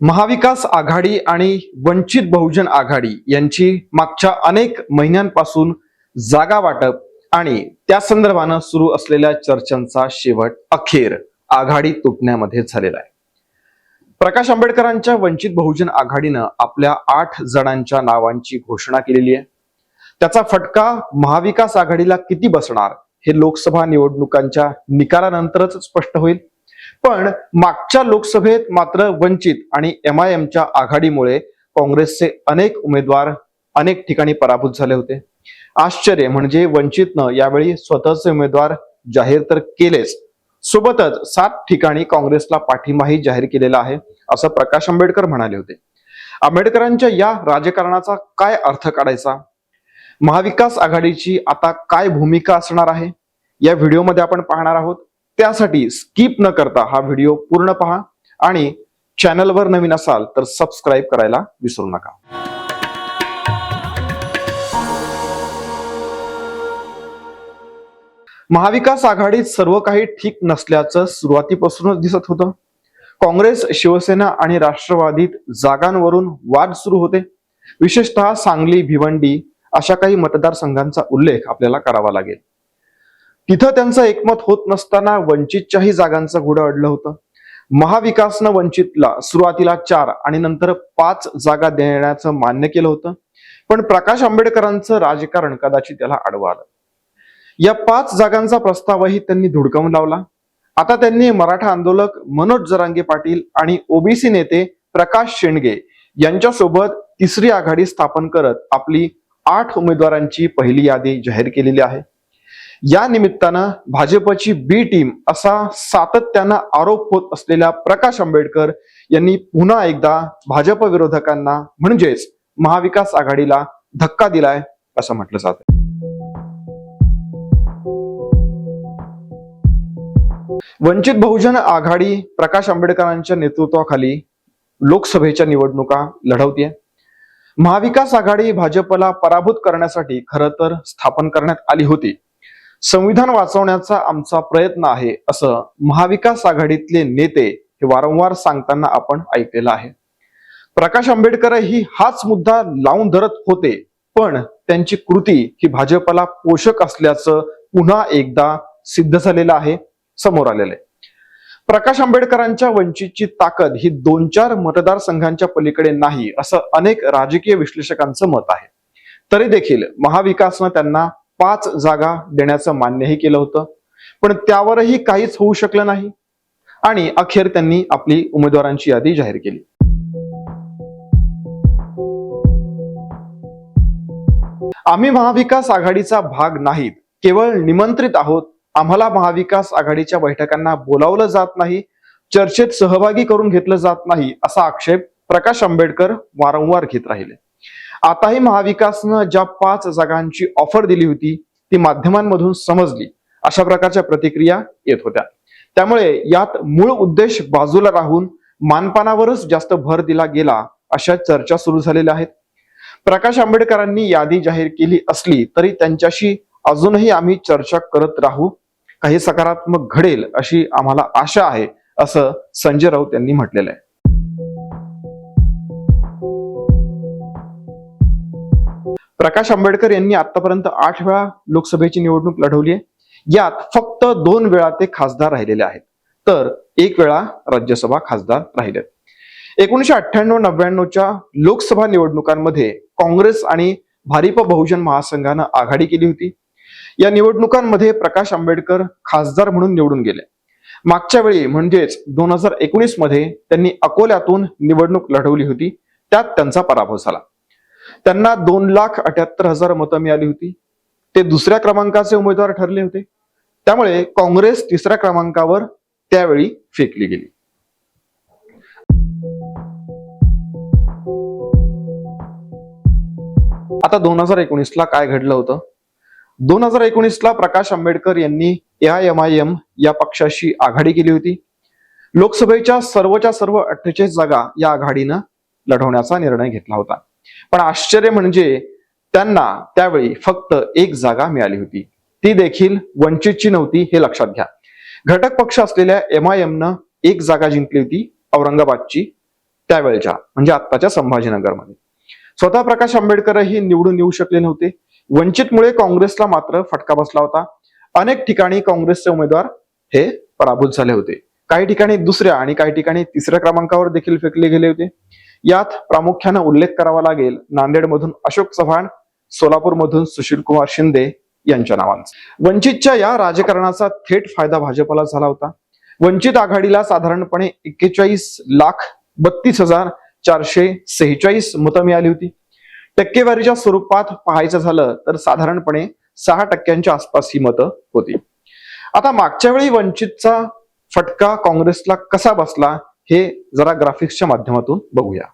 महाविकास आघाडी आणि वंचित बहुजन आघाडी यांची मागच्या अनेक महिन्यांपासून जागा वाटप आणि त्या संदर्भानं सुरू असलेल्या चर्चांचा शेवट अखेर आघाडी तुटण्यामध्ये झालेला आहे. प्रकाश आंबेडकरांच्या वंचित बहुजन आघाडीनं आपल्या आठ जणांच्या नावांची घोषणा केलेली आहे. त्याचा फटका महाविकास आघाडीला किती बसणार हे लोकसभा निवडणुकांच्या निकालानंतरच स्पष्ट होईल. पण मागच्या लोकसभेत मात्र वंचित आणि एम आय एमच्या आघाडीमुळे काँग्रेसचे अनेक उमेदवार अनेक ठिकाणी पराभूत झाले होते. आश्चर्य म्हणजे वंचितनं यावेळी स्वतःचे उमेदवार जाहीर तर केलेच. सोबतच सात ठिकाणी काँग्रेसला पाठिंबाही जाहीर केलेला आहे असं प्रकाश आंबेडकर म्हणाले होते. आंबेडकरांच्या या राजकारणाचा काय अर्थ काढायचा? महाविकास आघाडीची आता काय भूमिका असणार आहे? या व्हिडिओमध्ये आपण पाहणार आहोत त्यासाठी स्किप न करता हा व्हिडिओ पूर्ण पहा आणि चॅनलवर नवीन असाल तर सबस्क्राईब करायला विसरू नका. महाविकास आघाडीत सर्व काही ठीक नसल्याचं सुरुवातीपासूनच दिसत होतं. काँग्रेस शिवसेना आणि राष्ट्रवादीत जागांवरून वाद सुरू होते. विशेषतः सांगली भिवंडी अशा काही मतदारसंघांचा उल्लेख आपल्याला करावा लागेल. तिथं त्यांचं एकमत होत नसताना वंचितच्याही जागांचं घोडं अडलं होतं. महाविकासनं वंचितला सुरुवातीला चार आणि नंतर पाच जागा देण्याचं मान्य केलं होतं. पण प्रकाश आंबेडकरांचं राजकारण कदाचित त्याला आडवं आलं या पाच जागांचा प्रस्तावही त्यांनी धुडकावून लावला. आता त्यांनी मराठा आंदोलक मनोज जरांगे पाटील आणि ओबीसी नेते प्रकाश शेंडगे यांच्यासोबत तिसरी आघाडी स्थापन करत आपली आठ उमेदवारांची पहिली यादी जाहीर केलेली आहे. या निमित्तानं भाजपची बी टीम असा सातत्यानं आरोप होत असलेल्या प्रकाश आंबेडकर यांनी पुन्हा एकदा भाजप विरोधकांना म्हणजेच महाविकास आघाडीला धक्का दिलाय असं म्हटलं जात वंचित बहुजन आघाडी प्रकाश आंबेडकरांच्या नेतृत्वाखाली लोकसभेच्या निवडणुका लढवतीये. महाविकास आघाडी भाजपला पराभूत करण्यासाठी खरं तर स्थापन करण्यात आली होती. संविधान वाचवण्याचा आमचा प्रयत्न आहे असं महाविकास आघाडीतले नेते हे वारंवार सांगताना आपण ऐकलेलं आहे. प्रकाश आंबेडकरही हाच मुद्दा लावून धरत होते पण त्यांची कृती ही भाजपला पोषक असल्याचं पुन्हा एकदा सिद्ध झालेलं आहे समोर आलेलं आहे. प्रकाश आंबेडकरांच्या वंचितची ताकद ही दोन चार मतदारसंघांच्या पलीकडे नाही असं अनेक राजकीय विश्लेषकांचं मत आहे. तरी देखील महाविकासनं त्यांना पाच जागा देण्याचं मान्यही केलं होतं. पण त्यावरही काहीच होऊ शकलं नाही. आणि अखेर त्यांनी आपली उमेदवारांची यादी जाहीर केली. आम्ही महाविकास आघाडीचा भाग नाहीत. केवळ निमंत्रित आहोत. आम्हाला महाविकास आघाडीच्या बैठकांना बोलावलं जात नाही. चर्चेत सहभागी करून घेतलं जात नाही असा आक्षेप प्रकाश आंबेडकर वारंवार घेत राहिले. आताही महाविकासनं ज्या पाच जागांची ऑफर दिली होती ती माध्यमांमधून समजली. अशा प्रकारच्या प्रतिक्रिया येत होत्या. त्यामुळे यात मूळ उद्देश बाजूला राहून मानपानावरच जास्त भर दिला गेला अशा चर्चा सुरू झालेल्या आहेत. प्रकाश आंबेडकरांनी यादी जाहीर केली असली तरी त्यांच्याशी अजूनही आम्ही चर्चा करत राहू. काही सकारात्मक घडेल अशी आम्हाला आशा आहे असं संजय राऊत यांनी म्हटलेलं आहे. प्रकाश आंबेडकर यांनी आतापर्यंत आठ वेळा लोकसभेची निवडणूक लढवली आहे. यात फक्त दोन वेळा ते खासदार राहिलेले आहेत. तर एक वेळा राज्यसभा खासदार राहिले. एकोणीशे अठ्ठ्याण्णव नव्याण्णवच्या लोकसभा निवडणुकांमध्ये काँग्रेस आणि भारिप बहुजन महासंघानं आघाडी केली होती. या निवडणुकांमध्ये प्रकाश आंबेडकर खासदार म्हणून निवडून गेले. मागच्या वेळी म्हणजेच दोन हजार एकोणीसमध्ये त्यांनी अकोल्यातून निवडणूक लढवली होती. त्यात त्यांचा पराभव झाला. त्यांना दोन लाख अठ्याहत्तर हजार मतं मिळाली होती. ते दुसऱ्या क्रमांकाचे उमेदवार ठरले होते. त्यामुळे काँग्रेस तिसऱ्या क्रमांकावर त्यावेळी फेकली गेली. आता दोन हजार एकोणीस ला काय घडलं होतं? दोन हजार एकोणीस ला प्रकाश आंबेडकर यांनी एम आय एम या पक्षाशी आघाडी केली होती. लोकसभेच्या सर्वच्या सर्व अठ्ठेचाळीस जागा या आघाडीनं लढवण्याचा निर्णय घेतला होता. पण आश्चर्य म्हणजे त्यांना त्यावेळी फक्त एक जागा मिळाली होती. ती देखील वंचितची नव्हती हे लक्षात घ्या. घटक पक्ष असलेल्या एम आय एमनं एक जागा जिंकली होती औरंगाबादची त्यावेळच्या म्हणजे आत्ताच्या संभाजीनगरमध्ये. स्वतः प्रकाश आंबेडकरही निवडून येऊ शकले नव्हते. वंचितमुळे काँग्रेसला मात्र फटका बसला होता. अनेक ठिकाणी काँग्रेसचे उमेदवार हे पराभूत झाले होते. काही ठिकाणी दुसऱ्या आणि काही ठिकाणी तिसऱ्या क्रमांकावर देखील फेकले गेले होते. यात प्रामुख्यानं उल्लेख करावा लागेल नांदेडमधून अशोक चव्हाण सोलापूरमधून सुशील कुमार शिंदे यांच्या नावांचा. वंचितच्या या राजकारणाचा थेट फायदा भाजपला झाला होता. वंचित आघाडीला साधारणपणे एक्केचाळीस लाख बत्तीस हजार चारशे सेहेचाळीस मतं मिळाली होती. टक्केवारीच्या स्वरूपात पाहायचं झालं तर साधारणपणे सहा टक्क्यांच्या आसपास ही मतं होती. आता मागच्या वेळी वंचितचा फटका काँग्रेसला कसा बसला हे जरा ग्राफिक्सच्या माध्यमातून बघूया.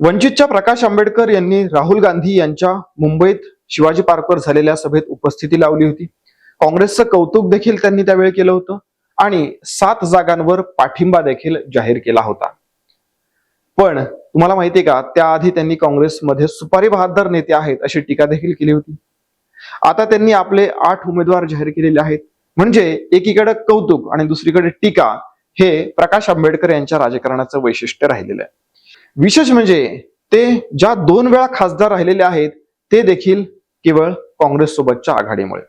वंचितच्या प्रकाश आंबेडकर यांनी राहुल गांधी यांच्या मुंबईत शिवाजी पार्कवर झालेल्या सभेत उपस्थिती लावली होती. काँग्रेसचं कौतुक देखील त्यांनी त्यावेळी केलं होतं आणि सात जागांवर पाठिंबा देखील जाहीर केला होता. पण तुम्हाला माहितीये का त्याआधी त्यांनी काँग्रेसमध्ये सुपारी बहादर नेते आहेत अशी टीका देखील केली होती. आता त्यांनी आपले आठ उमेदवार जाहीर केलेले आहेत. म्हणजे एकीकडे कौतुक आणि दुसरीकडे टीका हे प्रकाश आंबेडकर यांच्या राजकारणाचं वैशिष्ट्य राहिलेलं आहे. विशेष म्हणजे ते ज्या दोन वेळा खासदार राहिलेले आहेत ते देखील केवळ काँग्रेस सोबतच्या आघाडीमुळे.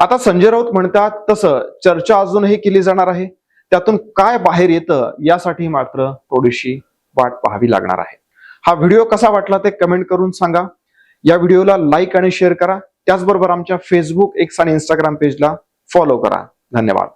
आता संजय राऊत म्हणतात तसं चर्चा अजूनही केली जाणार आहे. त्यातून काय बाहेर येतं यासाठी मात्र थोडीशी वाट पाहावी लागणार आहे. हा व्हिडिओ कसा वाटला ते कमेंट करून सांगा. या व्हिडिओला लाईक आणि शेअर करा. त्याचबरोबर आमच्या फेसबुक एक्स आणि इंस्टाग्राम पेजला फॉलो करा. धन्यवाद.